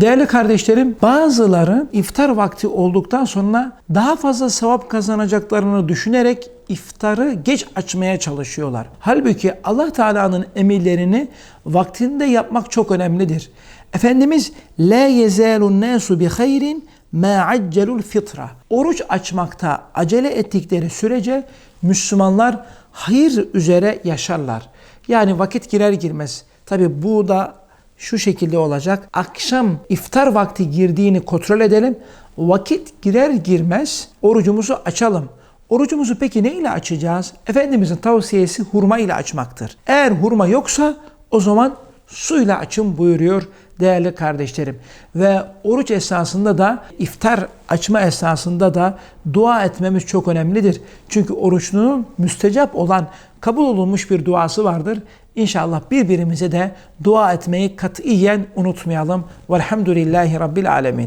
Değerli kardeşlerim, bazıları iftar vakti olduktan sonra daha fazla sevap kazanacaklarını düşünerek iftarı geç açmaya çalışıyorlar. Halbuki Allah Teala'nın emirlerini vaktinde yapmak çok önemlidir. Efendimiz la yezalun nasu bi hayrin ma accelul fitra. Oruç açmakta acele ettikleri sürece Müslümanlar hayır üzere yaşarlar. Yani vakit girer girmez. Tabi bu da şu şekilde olacak. Akşam iftar vakti girdiğini kontrol edelim. Vakit girer girmez orucumuzu açalım. Orucumuzu peki ne ile açacağız? Efendimizin tavsiyesi hurma ile açmaktır. Eğer hurma yoksa o zaman suyla açın buyuruyor değerli kardeşlerim. Ve oruç esnasında da iftar açma esnasında da dua etmemiz çok önemlidir. Çünkü oruçlunun müstecap olan kabul olunmuş bir duası vardır. İnşallah birbirimize de dua etmeyi katiyen unutmayalım. Velhamdülillahi Rabbil Alemin.